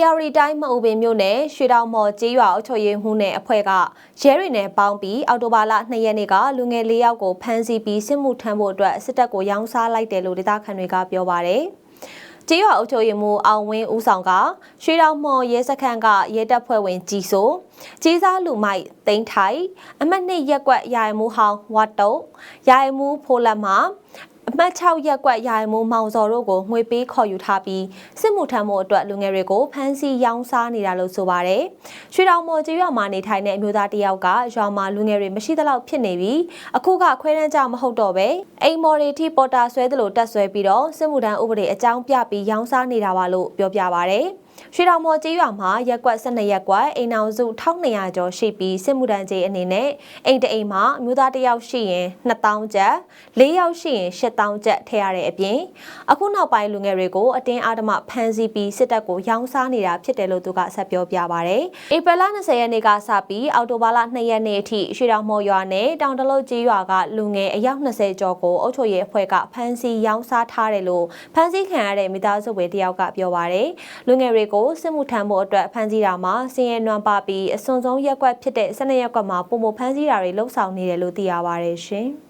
AR တိုင်းမအူပင်မြို့နယ်ရွှေတောင်မော်ကျေးရွာအုပ်ချုပ်ရေးမှူးနဲ့အဖွဲ့ကရဲတွေနဲ့ပေါင်းပြီးအော်တိုဘာလ2ရက်နေ့ကလူငယ်၄ယောက်ကိုဖမ်းဆီးပြီးစစ်မှုထမ်းဖို့အတွက်စစ်တပ်ကိုရောင်းစားလိုက်တယ်လို့ဒေသခံတွေကပြောပါတယ်။ကျေးရွာအုပ်ချုပ်ရေးမှူးအောင်ဝင်းဦးဆောင်ကရွှေတောင်မော်ရဲစခန်းကရဲတပ်ဖွဲ့ဝင်ကြည်ဆိုကျေးစားလူမိုက်သိန်းထိုင်အမတ်နှစ်ရက်ကွက်ရာယမှုဟောင်းဝတ်တုတ်ရာယမှုဖိုးလက်မှ အမှတ်6ရက်ကွက်ရာယမိုးမောင်စော်တို့ကိုငွေပေးခေါ်ယူထားပြီးစစ်မှုထမ်းမှုအတွက်လူငယ်တွေကိုဖမ်းဆီးရောင်းစားနေတာလို့ဆိုပါတယ်။ရွှေတောင်မော်ကျေးရွာမှာနေထိုင်တဲ့အမျိုးသားတစ်ယောက်ကရွာမှာလူငယ်တွေမရှိသလောက်ဖြစ်နေပြီးအခုကခွဲတန်းကြမဟုတ်တော့ပဲအိမ်မော်တွေထိပေါ်တာဆွဲသလိုတက်ဆွဲပြီးတော့စစ်မှုထမ်းဥပဒေအကြောင်းပြပြီးရောင်းစားနေတာပါလို့ပြောပြပါဗျ။ ရွှေတောင်မော်ကျေးရွာမှာရက်ကွက်12ရက်ကွက်အိမ်အောင်စု1200ကျော်ရှိပြီးစစ်မှုထမ်းကြီးအနေနဲ့အိမ်တအိမ်မှာအမျိုးသားတစ်ယောက်ရှိရင်2000ကျပ်၄ယောက်ရှိရင်8000ကျပ်ထည့်ရတဲ့အပြင်အခုနောက်ပိုင်းလူငယ်တွေကိုအတင်းအဓမ္မဖမ်းဆီးပြီးစစ်တပ်ကိုရောင်းစားနေတာဖြစ်တယ်လို့သူကဆက်ပြောပြပါဗျ။ဧပြီလ20ရက်နေ့ကစပြီးအောက်တိုဘာလ2ရက်နေ့အထိရွှေတောင်မော်ရွာနဲ့တောင်တလုတ်ကျေးရွာကလူငယ်အယောက်20ကျော်ကိုအုပ်ချုပ်ရေးအဖွဲ့ကဖမ်းဆီးရောင်းစားထားတယ်လို့ဖမ်းဆီးခံရတဲ့မိသားစုဝင်တယောက်ကပြောပါဗျ။လူငယ်တွေကိုစစ်မှုထမ်းဖို့အတွက်ဖမ်းဆီးတာမှာစင်ရဲနွမ်းပါပြီးအစွန်ဆုံးရက်ကွက်ဖြစ်တဲ့၁၂ရက်ကွက်မှာပုံမဖမ်းဆီးတာတွေလှုပ်ဆောင်နေတယ်လို့သိရပါတယ်ရှင်။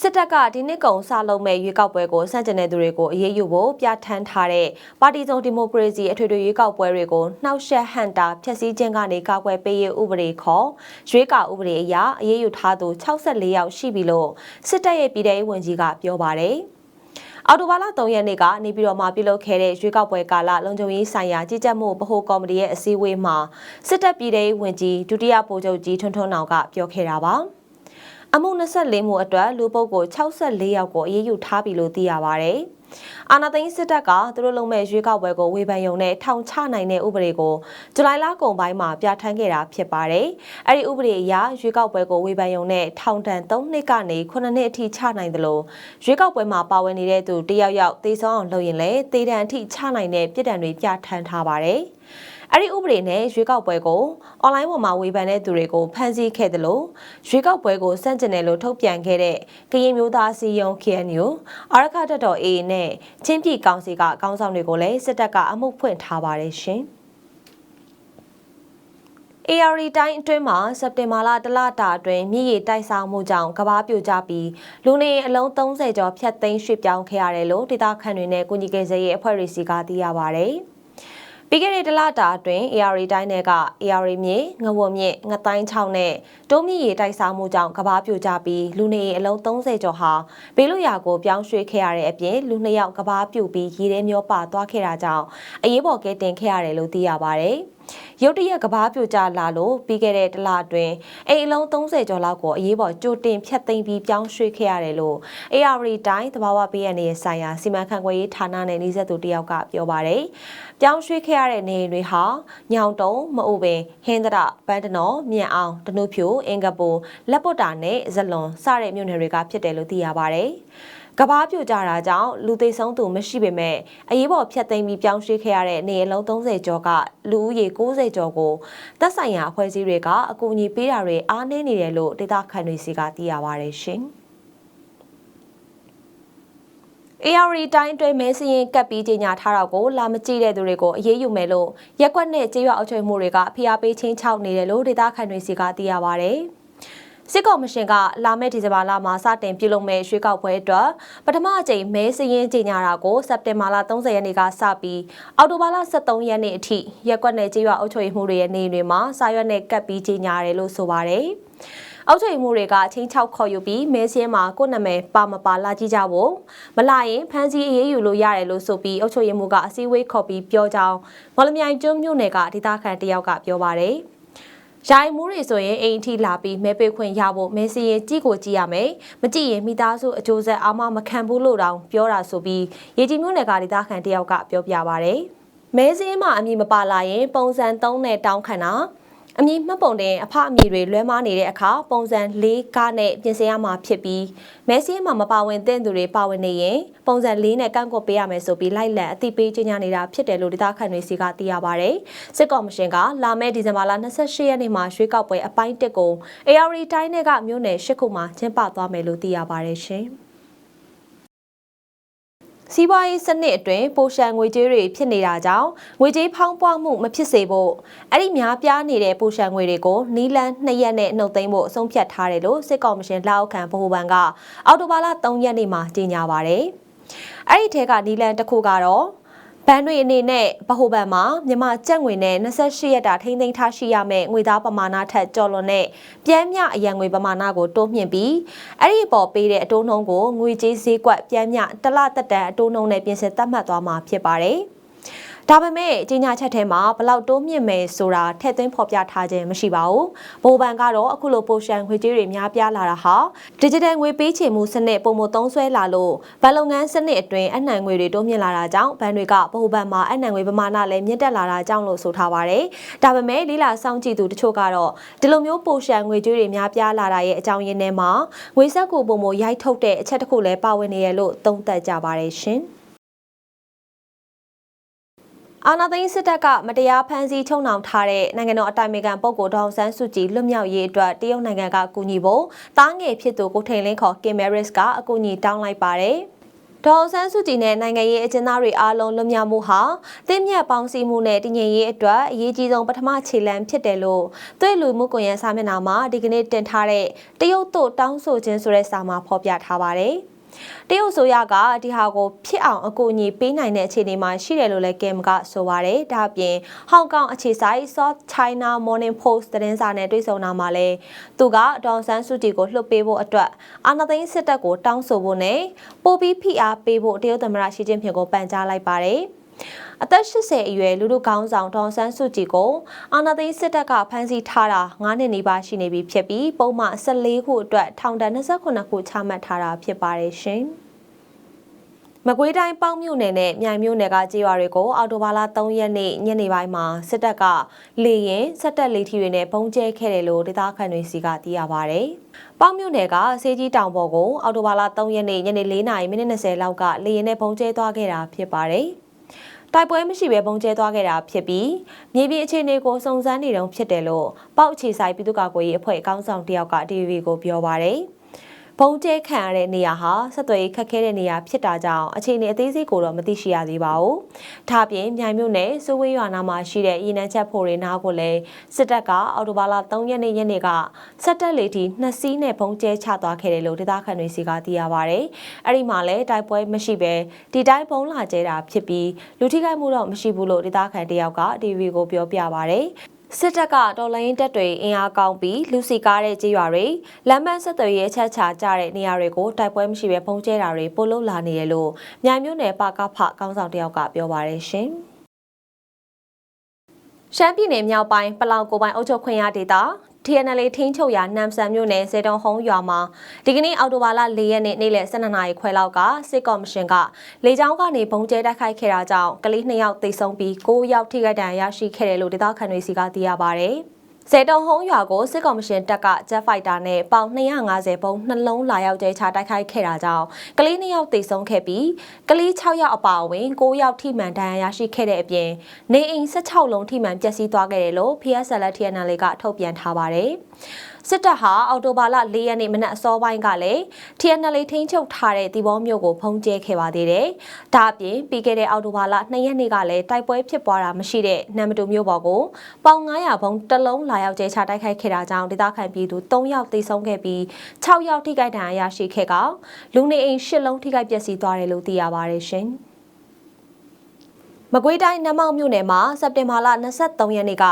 စစ်တပ်ကဒီနှစ်ကုံစလုံးမဲ့ရွေးကောက်ပွဲကိုစန့်ကျင်တဲ့သူတွေကိုအရေးယူဖို့ပြဋ္ဌာန်းထားတဲ့ပါတီစုံဒီမိုကရေစီအထွေထွေရွေးကောက်ပွဲတွေကိုနှောက်ယှက်ဟန်တာဖျက်ဆီးခြင်းကနေကာကွယ်ပေးရေးဥပဒေခေါ်ရွေးကောက်ဥပဒေအရအရေးယူထားသူ64ယောက်ရှိပြီလို့စစ်တပ်ရဲ့ပြည်ထောင်ဝန်ကြီးကပြောပါတယ်။အော်တိုဘာလ3ရက်နေ့ကနေပြည်တော်မှာပြုလုပ်ခဲ့တဲ့ရွေးကောက်ပွဲကာလလုံခြုံရေးဆိုင်ရာကြီးကြပ်မှုဗဟိုကော်မတီရဲ့အစည်းအဝေးမှာစစ်တပ်ပြည်ထောင်ဝင်ကြီးဒုတိယဗိုလ်ချုပ်ကြီးထွန်းထွန်းနောင်ကပြောခဲ့တာပါ။ အမှု24မှုအတွက်လူပုဂ္ဂိုလ်64ယောက်ကိုအရေးယူထားပြီလို့သိရပါဗျ။အာနာသိန်းစစ်တပ်ကသူတို့လုံးမဲ့ရွေးကောက်ပွဲကိုဝေဖန်ယုံနဲ့ထောင်ချနိုင်တဲ့ဥပဒေကိုဇူလိုင်လကုန်ပိုင်းမှာပြဋ္ဌာန်းခဲ့တာဖြစ်ပါတယ်။အဲ့ဒီဥပဒေအရရွေးကောက်ပွဲကိုဝေဖန်ယုံနဲ့ထောင်ဒဏ်3နှစ်ကနေ9နှစ်အထိချနိုင်တယ်လို့ရွေးကောက်ပွဲမှာပါဝင်နေတဲ့သူတယောက်ယောက်သေဆုံးအောင်လုပ်ရင်လည်းသေဒဏ်အထိချနိုင်တဲ့ပြည်ဒဏ်တွေပြဋ္ဌာန်းထားပါတယ်။ အဲ့ဒီဥပဒေနဲ့ရွေးကောက်ပွဲကိုအွန်လိုင်းပေါ်မှာဝေဖန်တဲ့သူတွေကိုဖမ်းဆီးခဲ့တယ်လို့ရွေးကောက်ပွဲကိုစန့်ကျင်တယ်လို့ထုတ်ပြန်ခဲ့တဲ့ကရင်မျိုးသားစီယုံ KNU အာရခတက်တော် A နဲ့ချင်းပြည်ကောင်စီကကောင်းဆောင်တွေကိုလည်းစစ်တပ်ကအမှုဖွင့်ထားပါတယ်ရှင်။ AR တိုင်းအတွင်းမှာစက်တင်ဘာလတလတာအတွင်းမြည်ရည်တိုက်ဆောင်မှုကြောင့်ကဘာပြိုကျပြီးလူနေအလုံး30ကျော်ဖြတ်သိမ်းရွှေ့ပြောင်းခဲ့ရတယ်လို့ဒေသခံတွေနဲ့ကုညီကေစရဲ့အဖွဲ့တွေစီကသိရပါဗျ။ ပြီးခဲ့တဲ့တလတာအတွင်း AR တိုင်းနယ်က AR မြေငဝမြင့်ငတိုင်း6နဲ့တိုးမြင့်ရီတိုက်စားမှုကြောင့်ကဘာပြိုကျပြီးလူနေအလုံး30ကျော်ဟာဘေးလွရာကိုပြောင်းရွှေ့ခဲ့ရတဲ့အပြင်လူနှစ်ယောက်ကဘာပြိုပြီးရေထဲမျောပါသွားခဲ့တာကြောင့်အရေးပေါ်ကဲတင်ခဲ့ရတယ်လို့သိရပါဗျ။ ရုတ်တရက်ကဘာပြိုကျလာလို့ပြီးခဲ့တဲ့တလအတွင်းအိမ်အလုံး30ကျော်လောက်ကိုအရေးပေါ်ကြိုတင်ဖြတ်သိမ်းပြီးပြောင်းရွှေ့ခဲ့ရတယ်လို့ AR တိုင်းသဘာဝဘေးအန္တရာယ်ဆိုင်ရာစီမံခန့်ခွဲရေးဌာနနဲ့နှိစက်သူတယောက်ကပြောပါတယ်။ပြောင်းရွှေ့ခဲ့ရတဲ့နေအိမ်တွေဟာညောင်တုံမအုပ်ပင်ဟင်းသရပန်းတနော်မြန်အောင်တနုဖြူအင်္ဂပူလက်ပွတ်တာနဲ့ဇလွန်စတဲ့မြို့နယ်တွေကဖြစ်တယ်လို့သိရပါတယ်။ ကဘာပြိုကျတာကြောင့်လူသိဆုံးသူမရှိပေမဲ့အရေးပေါ်ဖျက်သိမ်းပြီးပြောင်းရွှေ့ခဲ့ရတဲ့နေအလုံး30ကျော်ကလူဦးရေ90ကျော်ကိုသက်ဆိုင်ရာအဖွဲ့အစည်းတွေကအကူအညီပေးတာတွေအားနည်းနေတယ်လို့ဒေသခံတွေစီကသိရပါတယ်ရှင်။ AR တိုင်းအတွင်းမဲစရင်ကပ်ပြီးကြေညာထားတာကိုလာမကြည့်တဲ့သူတွေကိုအရေးယူမယ်လို့ရက်ကွက်နဲ့ကြေးရွာအုပ်ချုပ်မှုတွေကဖိအားပေးချင်းချောက်နေတယ်လို့ဒေသခံတွေစီကသိရပါဗျ။ စစ်ကော်မရှင်ကလာမယ့်ဒီဇင်ဘာလမှာစတင်ပြုလုပ်မယ့်ရွေးကောက်ပွဲအတွက်ပထမအကြိမ်မဲစရင်းကြေညာတာကိုစက်တင်ဘာလ30ရက်နေ့ကစပြီးအောက်တိုဘာလ23ရက်နေ့အထိရက်ကွက်နယ်ကြေးရွာအုပ်ချုပ်ရေးမှုတွေရဲ့နေတွေမှာစာရွက်နဲ့ကပ်ပြီးကြေညာတယ်လို့ဆိုပါတယ်။အောက်ချုပ်မှုတွေကချင်းချောက်ခေါ်ယူပြီးမဲစင်းမှာကိုယ့်နာမည်ပါမပါလာကြည့်ကြဖို့မလာရင်ဖမ်းဆီးအရေးယူလို့ရတယ်လို့ဆိုပြီးအုပ်ချုပ်ရေးမှုကအစည်းအဝေးခေါ်ပြီးပြောကြောင်းမော်လမြိုင်ကျွန်းမြို့နယ်ကဒေသခံတယောက်ကပြောပါတယ်။ ရိုင်မှုတွေဆိုရင်အိမ်ထိလာပြီးမဲပေးခွင့်ရဖို့မဲစီရင်ကြည့်ကိုကြည့်ရမယ်မကြည့်ရင်မိသားစုအကျိုးဆက်အာမမခံဘူးလို့တောင်ပြောတာဆိုပြီးရေကြီးမျိုးနယ်ကဒေသခံတယောက်ကပြောပြပါဗျမဲစင်းမှာအမည်မပါလာရင်ပုံစံ3နဲ့တောင်းခံတာ အမည်မှတ်ပုံတင်အဖအမည်တွေလွဲမားနေတဲ့အခါပုံစံ၄ကားနဲ့ပြင်ဆင်ရမှာဖြစ်ပြီးမဲဆီမှာမပါဝင်တဲ့သူတွေပါဝင်နေရင်ပုံစံ၄နဲ့ကန့်ကွက်ပေးရမယ်ဆိုပြီးလိုက်လံအသိပေးကြေညာနေတာဖြစ်တယ်လို့ဒေသခံတွေစီကသိရပါဗျ။စစ်ကော်မရှင်ကလာမယ့်ဒီဇင်ဘာလ28ရက်နေ့မှာရွေးကောက်ပွဲအပိုင်း1ကို AR တိုင်းနယ်ကမြို့နယ်၈ခုမှာကျင်းပသွားမယ်လို့သိရပါဗျရှင်။ စီးပွားရေးစနစ်အတွင်းပိုရှန်ငွေကြေးတွေဖြစ်နေတာကြောင့်ငွေကြေးဖောင်းပွားမှုမဖြစ်စေဖို့အဲ့ဒီများပြားနေတဲ့ပိုရှန်ငွေတွေကိုနီလန်း2ရက်နဲ့နှုတ်သိမ်းဖို့အဆုံးဖြတ်ထားတယ်လို့စစ်ကော်မရှင်လက်အောက်ခံဗဟိုဘဏ်ကအော်တိုဘာလ3ရက်နေ့မှာကြေညာပါတယ်။အဲ့ဒီထဲကနီလန်းတစ်ခုကတော့ ဘဏ်တွေအနေနဲ့ဗဟိုဘဏ်မှာမြန်မာကျပ်ငွေနဲ့28ရက်တာထိန်းသိမ်းထားရှိရမယ့်ငွေသားပမာဏထက်ကျော်လွန်တဲ့ပြမ်းမြအရန်ငွေပမာဏကိုတိုးမြှင့်ပြီးအဲ့ဒီအပေါ်ပေးတဲ့အတိုးနှုန်းကိုငွေကြေးဈေးကွက်ပြမ်းမြတစ်လတက်တန်အတိုးနှုန်းနဲ့ပြင်ဆင်သတ်မှတ်သွားမှာဖြစ်ပါတယ်။ ဒါပေမဲ့ကြီးညာချက်ထဲမှာဘလောက်တိုးမြင့်မယ်ဆိုတာထည့်သွင်းဖော်ပြထားခြင်းမရှိပါဘူး။ဘိုးဘန်ကတော့အခုလိုပိုရှန်ငွေကြေးတွေများပြားလာတာဟာ digital ငွေပေးချေမှုစနစ်ပုံမသုံးဆွဲလာလို့ဘဏ်လုပ်ငန်းစနစ်အတွင်းအနှံငွေတွေတိုးမြင့်လာတာကြောင့်ဘဏ်တွေကဘိုးဘန်မှာအနှံငွေပမာဏလည်းမြင့်တက်လာတာကြောင့်လို့ဆိုထားပါတယ်။ဒါပေမဲ့လေးလာစောင့်ကြည့်သူတချို့ကတော့ဒီလိုမျိုးပိုရှန်ငွေကြေးတွေများပြားလာတာရဲ့အကြောင်းရင်းထဲမှာငွေဆက်ကိုပုံမရိုက်ထုတ်တဲ့အချက်တစ်ခုလည်းပါဝင်နေရလို့သုံးသပ်ကြပါတယ်ရှင်။ အာနာသိန်းစစ်တပ်ကမတရားဖမ်းဆီးချုပ်နှောင်ထားတဲ့နိုင်ငံတော်အတိုင်ပင်ခံပုဂ္ဂိုလ်ဒေါအောင်ဆန်းစုကြည်လွတ်မြောက်ရေးအတွက်တရုတ်နိုင်ငံကကူညီဖို့တားငယ်ဖြစ်သူကိုထိန်လင်းခေါ်ကင်မရစ်ကအကူအညီတောင်းလိုက်ပါတယ်။ဒေါ်ဆန်းစုကြည်နဲ့နိုင်ငံရေးအကျဉ်းသားတွေအားလုံးလွတ်မြောက်မှုဟာတင်းမြတ်ပေါင်းစည်းမှုနဲ့တည်ငြိမ်ရေးအတွက်အရေးကြီးဆုံးပထမခြေလှမ်းဖြစ်တယ်လို့တွေ့လူမှုကွန်ရက်စာမျက်နှာမှာဒီကနေ့တင်ထားတဲ့တရုတ်တို့တောင်းဆိုခြင်းဆိုတဲ့စာမှာဖော်ပြထားပါတယ်။ တရုတ်ဆိုရကဒီဟာကိုဖြစ်အောင်အကူအညီပေးနိုင်တဲ့အခြေအနေမှာရှိတယ်လို့လည်းကင်မကဆိုပါတယ်။ဒါ့အပြင်ဟောင်ကောင်အခြေစိုက် South China Morning Post သတင်းစာနဲ့တွေ့ဆုံတာမှာလည်းသူကဒေါန်ဆန်းစုကြည်ကိုလှုပ်ပေးဖို့အတွက်အာဏာသိမ်းစစ်တပ်ကိုတောင်းဆိုဖို့နဲ့ပိုပြီးဖိအားပေးဖို့တရုတ်သမ္မတရှီကျင်းဖျင်ကိုပန်ကြားလိုက်ပါတယ်။ အသက်80အရွယ်လူလူကောင်းဆောင်ဒေါန်ဆန်းစုကြည်ကိုအာဏာသိမ်းစစ်တပ်ကဖမ်းဆီးထားတာ9နှစ်နီးပါးရှိနေပြီဖြစ်ပြီးပုံမှန်14ခုအတွက်ထောင်ဒဏ်28ခုချမှတ်ထားတာဖြစ်ပါတယ်ရှင်။မကွေးတိုင်းပေါင်းမြို့နယ်နဲ့မြိုင်မြို့နယ်ကကြေးရွာတွေကိုအော်တိုဘာလ3ရက်နေ့ညနေပိုင်းမှာစစ်တပ်ကလေရင်စက်တက်လေထီတွေနဲ့ပုံကျဲခဲ့တယ်လို့ဒေသခံတွေစီကသိရပါဗျ။ပေါင်းမြို့နယ်ကစေကြီးတောင်ပေါ်ကိုအော်တိုဘာလ3ရက်နေ့ညနေ4:30မိနစ်20လောက် ကလေရင်နဲ့ပုံကျဲသွားခဲ့တာဖြစ်ပါတယ်။ တိုက်ပွဲမရှိဘဲပုံကျဲသွားခဲ့တာဖြစ်ပြီးမြေပြင်အခြေအနေကိုစုံစမ်းနေတုန်းဖြစ်တယ်လို့ပေါက်ချီဆိုင်ပြည်သူ့ကာကွယ်ရေးအဖွဲ့အကောင်းဆောင်တယောက်က DVB ကိုပြောပါရယ်။ ဘုံကျဲခံရတဲ့နေရာဟာဆက်သွယ်ရေးခက်ခဲတဲ့နေရာဖြစ်တာကြောင့်အခြေအနေအသေးစိတ်ကိုတော့မသိရှိရသေးပါဘူး။ဒါ့အပြင်မြိုင်မြို့နယ်စိုးဝေးရွာနာမှာရှိတဲ့ရင်းနှံချက်ဖို့တွေနားကိုလည်းစစ်တပ်ကအော်တိုဘာလ3ရက်နေ့ညနေကစက်တက်လေတီနှစ်စီးနဲ့ဘုံကျဲချသွားခဲ့တယ်လို့ဒေသခံတွေစီကသိရပါဗျ။အဲ့ဒီမှာလည်းတိုက်ပွဲမရှိဘဲဒီတိုင်းဘုံလာကျဲတာဖြစ်ပြီးလူထိခိုက်မှုတော့မရှိဘူးလို့ဒေသခံတယောက်က TV ကိုပြောပြပါဗျ။ စစ်တပ်ကတော်လိုင်းတပ်တွေအင်အားကောင်းပြီးလူစီကားတဲ့ကြေးရွာတွေလမ်းမဆက်သွယ်ရေးအချက်ချာကြတဲ့နေရာတွေကိုတိုက်ပွဲမရှိဘဲဖုံးကျဲတာတွေပို့လို့လာနေရလို့မြိုင်မြို့နယ်ပါကဖကောင်းဆောင်တယောက်ကပြောပါရရှင်ရှမ်းပြည်နယ်မြောက်ပိုင်းပလောင်ကိုပိုင်းအုပ်ချုပ်ခွင့်ရဒေသ TNL ထိန်းချုပ်ရာနမ်ဆန်မြို့နယ်စေတုံဟုံးရွာမှာဒီကနေ့အောက်တိုဘာလ၄ရက်နေ့နေ့လယ်12နာရီခွဲလောက်ကစစ်ကော်မရှင်ကလေကြောင်းကနေဘုံကျဲတိုက်ခိုက်ခဲ့တာကြောင့်ကလေး2ယောက်သေဆုံးပြီး9ယောက်ထိခိုက်ဒဏ်ရာရရှိခဲ့တယ်လို့ဒေသခံတွေစီကသိရပါဗျ။ စေတုံဟုံးရွာကိုစစ်ကောင်မရှင်တပ်ကဂျက်ဖိုက်တာနဲ့ပေါင်250ဘုံနှလုံးလာရောက်ကျဲချတိုက်ခိုက်ခဲ့တာကြောင့်ကလေး2ယောက်သေဆုံးခဲ့ပြီးကလေး6ယောက်အပါအဝင်9ယောက်ထိမှန်ဒဏ်ရာရရှိခဲ့တဲ့အပြင်နေအိမ်16လုံးထိမှန်ပျက်စီးသွားခဲ့တယ်လို့ PSLT TNL ကထုတ်ပြန်ထားပါတယ်။ စစ်တပ်ဟာအော်တိုဘာလ၄ရက်နေ့မနက်အစောပိုင်းကလည်း TNL ထိန်းချုပ်ထားတဲ့တီဘောမြို့ကိုဖုံးကျဲခဲ့ပါသေးတယ်။ဒါအပြင်ပြီးခဲ့တဲ့အော်တိုဘာလ၂ရက်နေ့ကလည်းတိုက်ပွဲဖြစ်ပွားတာမရှိတဲ့နမ်မတူမြို့ပေါ်ကိုပေါင်900ဘုံတလုံးလာရောက်ကျဲချတိုက်ခိုက်ခဲ့တာကြောင့်ဒေသခံပြည်သူ3ယောက်သေဆုံးခဲ့ပြီး6ယောက်ထိခိုက်ဒဏ်ရာရရှိခဲ့ကလူနေအိမ်10လုံးထိခိုက်ပျက်စီးသွားတယ်လို့သိရပါတယ်ရှင်။ မကွေးတိုင်းနမောက်မြို့နယ်မှာစက်တင်ဘာလ23ရက်နေ့က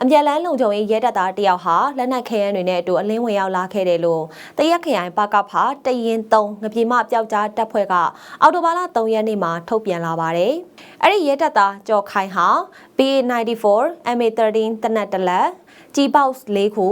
အမြန်လန်းလုံခြုံရေးရဲတပ်သားတယောက်ဟာလက်နက်ခဲယမ်းတွေနဲ့အတူအလင်းဝင်ရောက်လာခဲ့တယ်လို့တရက်ခရိုင်ပကဖာတရင်3ငပြေမပျောက်ကြားတပ်ဖွဲ့ကအော်တိုဘာလ3ရက်နေ့မှာထုတ်ပြန်လာပါတယ်။အဲ့ဒီရဲတပ်သားကျော်ခိုင်ဟာ PA94 MA13 တနက်တလက် G-Box ၄ခု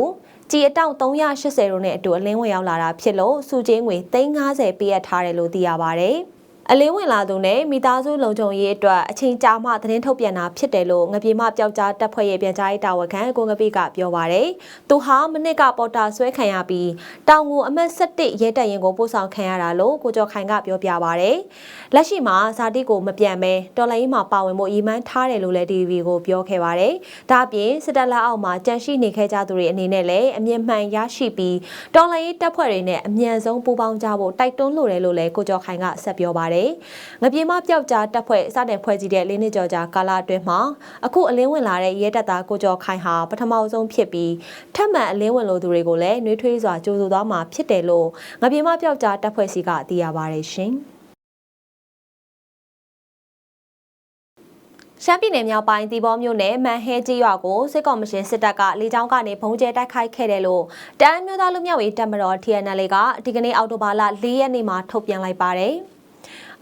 ကြည်အတောက်380တို့နဲ့အတူအလင်းဝင်ရောက်လာတာဖြစ်လို့စုချင်းငွေ350ပေးအပ်ထားတယ်လို့သိရပါဗျ။ အလင်းဝင်လာသူနဲ့မိသားစုလုံခြုံရေးအတွက်အချိန်ကြာမှသတင်းထုတ်ပြန်တာဖြစ်တယ်လို့ငပြေမပျောက်ကြားတပ်ဖွဲ့ရဲ့ပြန်ကြားရေးတာဝန်ခံကိုငပိကပြောပါရယ်။သူဟာမနစ်ကပေါ်တာဆွဲခံရပြီးတောင်ငူအမှတ်7ရဲတပ်ရင်ကိုပို့ဆောင်ခံရတာလို့ကိုကျော်ခိုင်ကပြောပြပါရယ်။လက်ရှိမှာဇာတိကိုမပြန်မဲတော်လိုင်းမှာပါဝင်ဖို့အီမန်းထားတယ်လို့လည်း DVB ကိုပြောခဲ့ပါရယ်။ဒါ့အပြင်စစ်တပ်လက်အောက်မှာကြန့်ရှိနေခဲ့ကြသူတွေအနေနဲ့လည်းအမြင့်မှန်ရရှိပြီးတော်လိုင်းတပ်ဖွဲ့တွေနဲ့အမြန်ဆုံးပူးပေါင်းကြဖို့တိုက်တွန်းလိုတယ်လို့လည်းကိုကျော်ခိုင်ကဆက်ပြောပါရယ်ပါတယ်။ငပြေမပျောက်ကြားတပ်ဖွဲ့စတင်ဖွဲ့စည်းတဲ့လေးနှစ်ကျော်ကြာကာလအတွင်းမှာအခုအလင်းဝင်လာတဲ့ရဲတပ်သားကိုကျော်ခိုင်ဟာပထမဆုံးဖြစ်ပြီးထပ်မံအလင်းဝင်လိုသူတွေကိုလည်းနှွေးထွေးစွာကြိုးဆိုသွားမှာဖြစ်တယ်လို့ငပြေမပျောက်ကြားတပ်ဖွဲ့စီကသိရပါတယ်ရှင်။ရှမ်းပြည်နယ်မြောက်ပိုင်းတီဘောမြို့နယ်မန်ဟဲကြီးရွာကိုစစ်ကောင်မရှင်စစ်တပ်ကလေကြောင်းကနေဘုံကျဲတိုက်ခိုက်ခဲ့တယ်လို့တအမ်းမျိုးသားလူမျိုးရေးတပ်မတော် TNL ကဒီကနေ့အောက်တိုဘာလ၄ရက်နေ့မှာထုတ်ပြန်လိုက်ပါတယ်။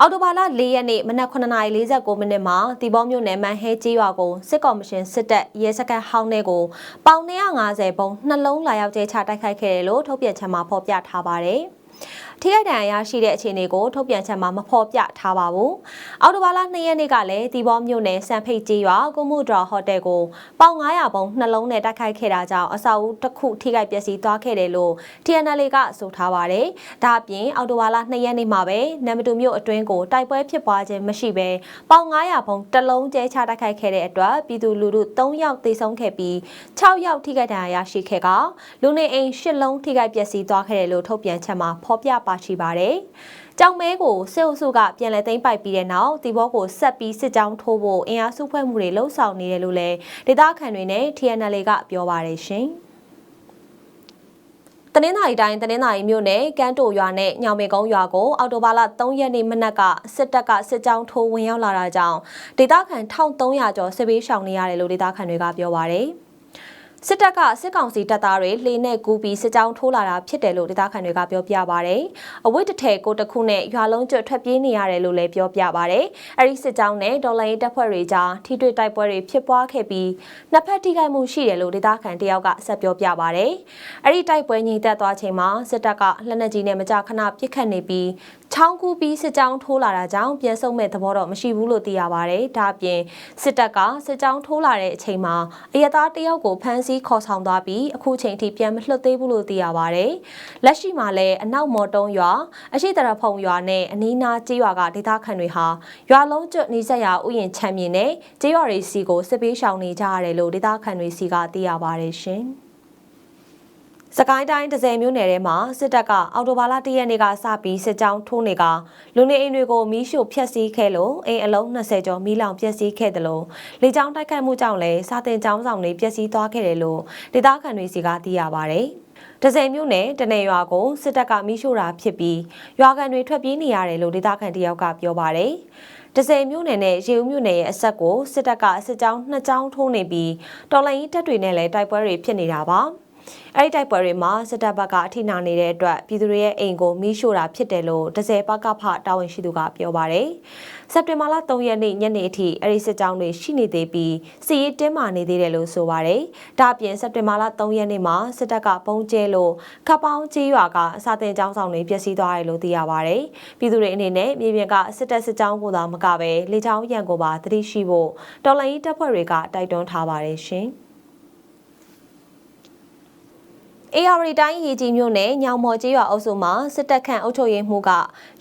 အော်တိုဘာလ၄ရက်နေ့မနက်9:49မိနစ်မှာတီဘောမြို့နယ်မန်ဟဲကြီးရွာကိုစစ်ကောင်မရှင်စစ်တပ်ရဲစခန်းဟောင်းထဲကိုပေါင်250ပုံနှလုံးလာရောက်ကျဲချတိုက်ခိုက်ခဲ့တယ်လို့ထုတ်ပြန်ချက်မှာဖော်ပြထားပါတယ်။ ထိခိုက်ဒဏ်ရာရရှိတဲ့အခြေအနေကိုထုတ်ပြန်ချက်မှာမဖော်ပြထားပါဘူး။အော်တိုဘာလ2ရက်နေ့ကလည်းဒီဘောမြို့နယ်စံဖိတ်ကြီးရွာကုမှုဒရာဟိုတယ်ကိုပေါင်900ပုံနှလုံးနဲ့တိုက်ခိုက်ခဲ့တာကြောင့်အဆောက်အဦတစ်ခုထိခိုက်ပျက်စီးသွားခဲ့တယ်လို့ TNL ကဆိုထားပါတယ်။ဒါအပြင်အော်တိုဘာလ2ရက်နေ့မှာပဲနမ်မတူမြို့အတွင်းကိုတိုက်ပွဲဖြစ်ပွားခြင်းမရှိဘဲပေါင်900ပုံတစ်လုံးကျဲချတိုက်ခိုက်ခဲ့တဲ့အတွက်ပြည်သူလူထု3ယောက်သေဆုံးခဲ့ပြီး6ယောက်ထိခိုက်ဒဏ်ရာရရှိခဲ့ကလူနေအိမ်10လုံးထိခိုက်ပျက်စီးသွားခဲ့တယ်လို့ထုတ်ပြန်ချက်မှာဖော်ပြပါရှိပါတယ်။ကြောင်မဲကိုစစ်အုပ်စုကပြန်လည်သိမ်းပိုက်ပြီးတဲ့နောက်တီဘောကိုဆက်ပြီးစစ်ကြောင်းထိုးဖို့အင်အားစုဖွဲ့မှုတွေလှုံ့ဆော်နေတယ်လို့လည်းဒေသခံတွေနဲ့ TNL ကပြောပါတယ်ရှင်။တနင်္သာရီတိုင်းတနင်္သာရီမြို့နယ်ကန်းတိုရွာနဲ့ညောင်ပင်ကုန်းရွာကိုအော်တိုဘာလ3ရက်နေ့မနက်ကစစ်တပ်ကစစ်ကြောင်းထိုးဝင်ရောက်လာတာကြောင့်ဒေသခံ1300ကျော်စစ်ဘေးရှောင်နေရတယ်လို့ဒေသခံတွေကပြောပါရယ်။ စစ်တပ်ကစစ်ကောင်စီတပ်သားတွေလှေနဲ့ကူးပြီးစစ်ကြောင်းထိုးလာတာဖြစ်တယ်လို့ဒေသခံတွေကပြောပြပါဗျ။အဝိတ္တထဲကိုတခုနဲ့ရွာလုံးကျွတ်ထွက်ပြေးနေရတယ်လို့လည်းပြောပြပါဗျ။အဲဒီစစ်ကြောင်းနဲ့ဒေါ်လာရေးတပ်ဖွဲ့တွေကြားထိတွေ့တိုက်ပွဲတွေဖြစ်ပွားခဲ့ပြီးနှစ်ဖက်ထိခိုက်မှုရှိတယ်လို့ဒေသခံတယောက်ကဆက်ပြောပြပါဗျ။အဲဒီတိုက်ပွဲငြိမ်သက်သွားချိန်မှာစစ်တပ်ကလက်နက်ကြီးနဲ့မကြာခဏပစ်ခတ်နေပြီး ချောင်းကူးပြီးစစ်ကြောင်းထိုးလာတာကြောင့်ပြန်ဆုတ်မဲ့သဘောတော့မရှိဘူးလို့သိရပါတယ်။ဒါအပြင်စစ်တပ်ကစစ်ကြောင်းထိုးလာတဲ့အချိန်မှာအရသားတယောက်ကိုဖမ်းဆီးခေါ်ဆောင်သွားပြီးအခုချိန်ထိပြန်မလွှတ်သေးဘူးလို့သိရပါတယ်။လက်ရှိမှာလည်းအနောက်မော်တုံးရွာအရှိတရဖုံရွာနဲ့အနီးနားကျေးရွာကဒေသခံတွေဟာရွာလုံးကျွတ်နေဆက်ရာဥယျာဉ်ချမ်းမြေနဲ့ကျေးရွာတွေစီကိုစစ်ပေးရှောင်နေကြရတယ်လို့ဒေသခံတွေစီကသိရပါတယ်ရှင်။ စကိုင်းတိုင်းဒဇယ်မြို့နယ်ထဲမှာစစ်တပ်ကအော်တိုဘာလ၁ရက်နေ့ကစပြီးစစ်ကြောင်းထိုးနေကလူနေအိမ်တွေကိုမီးရှို့ဖျက်ဆီးခဲ့လို့အိမ်အလုံး20ကျော်မီးလောင်ပျက်စီးခဲ့တယ်လို့လေကြောင်းတိုက်ခိုက်မှုကြောင့်လည်းစာတင်ကျောင်းဆောင်တွေပျက်စီးသွားခဲ့တယ်လို့ဒေသခံတွေစီကသိရပါဗျ။ဒဇယ်မြို့နယ်တနေရွာကိုစစ်တပ်ကမီးရှို့တာဖြစ်ပြီးရွာကန်တွေထွက်ပြေးနေရတယ်လို့ဒေသခံတယောက်ကပြောပါတယ်။ဒဇယ်မြို့နယ်နဲ့ရေဦးမြို့နယ်ရဲ့အဆက်ကိုစစ်တပ်ကစစ်ကြောင်းနှစ်ကြောင်းထိုးနေပြီးတော်လိုင်းတပ်တွေနဲ့လည်းတိုက်ပွဲတွေဖြစ်နေတာပါ။ အဲ့ဒီတိုက်ပွဲတွေမှာစစ်တပ်ဘက်ကအထိနာနေတဲ့အတွက်ပြည်သူတွေရဲ့အိမ်ကိုမီးရှို့တာဖြစ်တယ်လို့ဒဇယ်ပကဖတာဝန်ရှိသူကပြောပါတယ်။စက်တင်ဘာလ3ရက်နေ့ညနေအထိအဲ့ဒီစစ်ကြောင်းတွေရှိနေသေးပြီးစီရေးတင်းမာနေသေးတယ်လို့ဆိုပါတယ်။ဒါ့အပြင်စက်တင်ဘာလ3ရက်နေ့မှာစစ်တပ်ကပုံကျဲလို့ခပ်ပေါင်းကြီးရွာကအစာတင်ကျောင်းဆောင်တွေပျက်စီးသွားတယ်လို့သိရပါတယ်။ပြည်သူတွေအနေနဲ့မြေပြင်ကစစ်တပ်စစ်ကြောင်းကိုသာမကပဲလေကြောင်းရန်ကိုပါသတိရှိဖို့တော်လိုင်းတပ်ဖွဲ့တွေကတိုက်တွန်းထားပါတယ်ရှင်။ အေယာရီတိုင်းရေကြီးမြို့နယ်ညောင်မော်ကျေးရွာအုပ်စုမှာစစ်တပ်ခန့်အုပ်ချုပ်ရေးမှူးက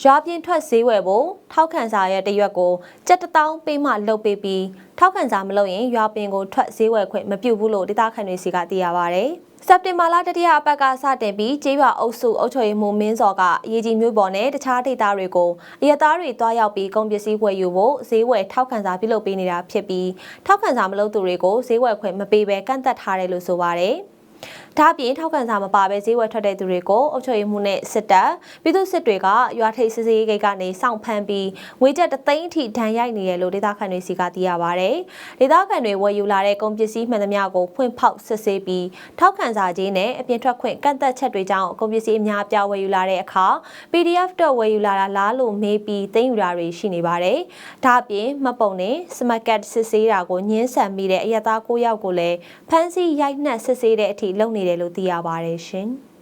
ရွာပြင်းထွက်ဈေးဝယ်ဖို့ထောက်ခံစာရဲ့တရွက်ကိုကြက်တထောင်ပေးမှလုပ်ပေးပြီးထောက်ခံစာမလုပ်ရင်ရွာပင်ကိုထွက်ဈေးဝယ်ခွင့်မပြုဘူးလို့ဒေသခံတွေစီကသိရပါဗျ။စက်တင်ဘာလတတိယအပတ်ကစတင်ပြီးကျေးရွာအုပ်စုအုပ်ချုပ်ရေးမှူးမင်းစော်ကရေကြီးမျိုးပေါ်နဲ့တခြားဒေသတွေကိုအရသားတွေတွားရောက်ပြီးကုန်ပစ္စည်းဝယ်ယူဖို့ဈေးဝယ်ထောက်ခံစာပြုလုပ်ပေးနေတာဖြစ်ပြီးထောက်ခံစာမလုပ်သူတွေကိုဈေးဝယ်ခွင့်မပေးဘဲကန့်သက်ထားတယ်လို့ဆိုပါတယ်။ ဒါ့ပြင်ထောက်ခံစာမပါဘဲဈေးဝယ်ထွက်တဲ့သူတွေကိုအုပ်ချုပ်ရေးမှုနဲ့စစ်တပ်ပြည်သူစစ်တွေကရွာထိပ်စစ်စေးဂိတ်ကနေစောင့်ဖမ်းပြီးငွေကျပ်တသိန်းအထိဒဏ်ရိုက်နေတယ်လို့ဒေသခံတွေစီကသိရပါဗျ။ဒေသခံတွေဝယ်ယူလာတဲ့ကုန်ပစ္စည်းမှန်သမျှကိုဖွင့်ဖောက်စစ်ဆေးပြီးထောက်ခံစာကြီးနဲ့အပြင်ထွက်ခွင့်ကန့်သက်ချက်တွေကြောင့်ကုန်ပစ္စည်းအများပြားဝယ်ယူလာတဲ့အခါ PDF တော့ဝယ်ယူလာတာလားလို့မေးပြီးသိမ်းယူတာတွေရှိနေပါတယ်။ဒါ့အပြင်မှတ်ပုံနဲ့ smart card စစ်ဆေးတာကိုညှင်းဆန်မိတဲ့အရသား၉ယောက်ကိုလည်းဖမ်းဆီးရိုက်နှက်စစ်ဆေးတဲ့အထိလုပ်နေတယ်လို့သိရပါတယ်ရှင်။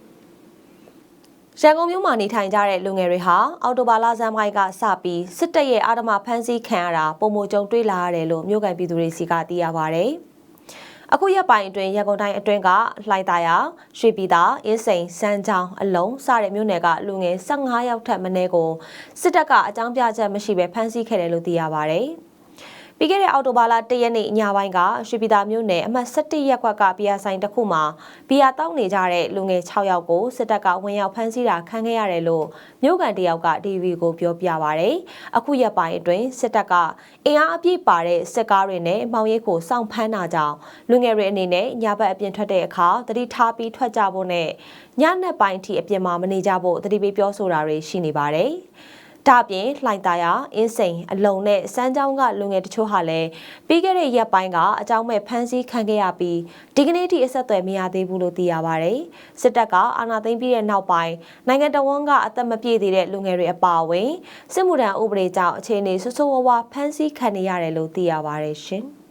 ရန်ကုန်မြို့မှာနေထိုင်ကြတဲ့လူငယ်တွေဟာအော်တိုဘာလဆန်းပိုင်းကစပြီးစစ်တပ်ရဲ့အာဓမဖမ်းဆီးခံရတာပုံမကြုံတွေ့လာရတယ်လို့မြို့ကန်ပြည်သူတွေစီကသိရပါဗျ။အခုရက်ပိုင်းအတွင်းရန်ကုန်တိုင်းအတွင်းကလှိုင်သာယာရွှေပြည်သာအင်းစိန်စမ်းချောင်းအလုံးစတဲ့မြို့နယ်ကလူငယ်15ယောက်ထက်မနည်းကိုစစ်တပ်ကအကြောင်းပြချက်မရှိဘဲဖမ်းဆီးခဲ့တယ်လို့သိရပါဗျ။ပ ပြီးခဲ့တဲ့အောက်တိုဘာလ၁ရက်နေ့ညပိုင်းကရွှေပြည်သာမြို့နယ်အမှတ်17ရပ်ကွက်ကဘီယာဆိုင်တစ်ခုမှာဘီယာတောက်နေကြတဲ့လူငယ်6ယောက်ကိုစစ်တပ်ကဝင်ရောက်ဖမ်းဆီးတာခံခဲ့ရတယ်လို့မြို့ကန်တယောက်က DV ကိုပြောပြပါရယ်အခုရက်ပိုင်းအတွင်းစစ်တပ်ကအင်အားအပြည့်ပါတဲ့စစ်ကားတွေနဲ့မောင်ရိပ်ကိုစောင့်ဖမ်းတာကြောင့်လူငယ်တွေအနေနဲ့ညဘက်အပြင်ထွက်တဲ့အခါတတိထားပြီးထွက်ကြဖို့နဲ့ညနက်ပိုင်းထိအပြင်မှာမနေကြဖို့တတိပေးပြောဆိုတာတွေရှိနေပါတယ်။ ဒါ့အပြင်လှိုင်သာယာအင်းစိန်အလုံနဲ့စမ်းချောင်းကလူငယ်တချို့ဟာလည်းပြီးခဲ့တဲ့ရက်ပိုင်းကအကြောင်းမဲ့ဖမ်းဆီးခံခဲ့ရပြီးဒီကနေ့ထိအဆက်အသွယ်မရသေးဘူးလို့သိရပါဗျ။စစ်တပ်ကအာဏာသိမ်းပြီးတဲ့နောက်ပိုင်းနိုင်ငံတော်ဝန်ကအသက်မပြည့်သေးတဲ့လူငယ်တွေအပါအဝင်စစ်မှုထမ်းဥပဒေကြောင့်အခြေအနေဆူဆူဝါးဝါဖမ်းဆီးခံနေရတယ်လို့သိရပါတယ်ရှင်။